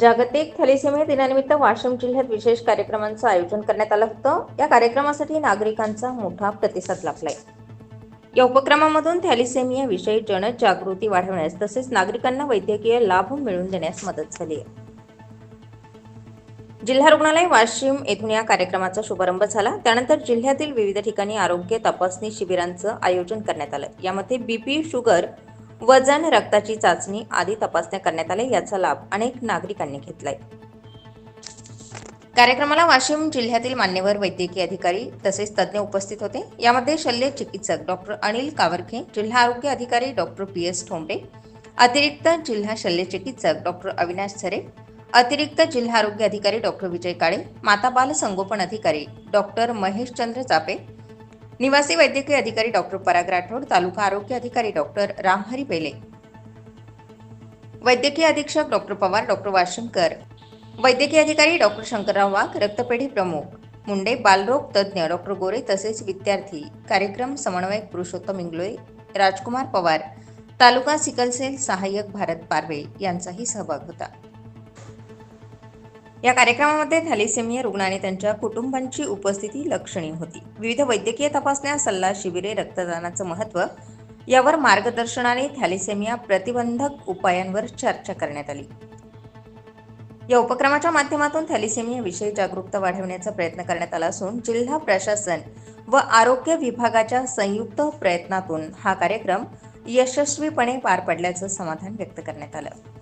जागतिक थॅलेसेमिया दिनानिमित्त वाशिम जिल्ह्यात विशेष कार्यक्रमांचं आयोजन करण्यात आलं होतं. या कार्यक्रमासाठी नागरिकांचा मोठा प्रतिसाद लाभलाय. या उपक्रमामधून थॅलिसेमिया विषयी जनजागृती वाढवण्यास तसेच नागरिकांना वैद्यकीय लाभ मिळवून देण्यास मदत झाली आहे. जिल्हा रुग्णालय वाशिम येथून या कार्यक्रमाचा शुभारंभ झाला. त्यानंतर जिल्ह्यातील विविध ठिकाणी आरोग्य तपासणी शिबिरांचं आयोजन करण्यात आलं. यामध्ये बीपी शुगर वजन रक्ताची चाचणी आदी तपासण्या करण्यात आल्या. याचा लाभ अनेक नागरिकांनी घेतलाय. कार्यक्रमाला वाशिम जिल्ह्यातील मान्यवर वैद्यकीय अधिकारी तसेच तज्ज्ञ उपस्थित होते. यामध्ये शल्य चिकित्सक डॉक्टर अनिल कावरखे जिल्हा आरोग्य अधिकारी डॉक्टर पी एस ठोंबे अतिरिक्त जिल्हा शल्य चिकित्सक डॉक्टर अविनाश झरे अतिरिक्त जिल्हा आरोग्य अधिकारी डॉक्टर विजय काळे माता बाल संगोपन अधिकारी डॉक्टर महेशचंद्र चापे निवासी वैद्यकीय अधिकारी डॉक्टर पराग राठोड तालुका आरोग्य अधिकारी डॉक्टर रामहरी पेले. वैद्यकीय अधीक्षक डॉक्टर पवार डॉक्टर वाशिमकर वैद्यकीय अधिकारी डॉक्टर शंकरराव वाघ रक्तपेढी प्रमुख मुंडे बालरोग तज्ज्ञ डॉक्टर गोरे तसेच विद्यार्थी. कार्यक्रम समन्वयक पुरुषोत्तम इंगलोळे राजकुमार पवार. तालुका सिकलसेल सहाय्यक भारत पारवे यांचाही सहभाग होता. या कार्यक्रमामध्ये थॅलिसेमिया रुग्ण आणि त्यांच्या कुटुंबांची उपस्थिती लक्षणीय होती. विविध वैद्यकीय तपासण्या सल्ला शिबिरे रक्तदानाचं महत्त्व यावर मार्गदर्शनाने थॅलिसेमिया प्रतिबंधक उपायांवर चर्चा करण्यात आली. या उपक्रमाच्या माध्यमातून थॅलिसेमिया विषयी जागरूकता वाढवण्याचा प्रयत्न करण्यात आला असून जिल्हा प्रशासन व आरोग्य विभागाच्या संयुक्त प्रयत्नातून हा कार्यक्रम यशस्वीपणे पार पडल्याचं समाधान व्यक्त करण्यात आलं.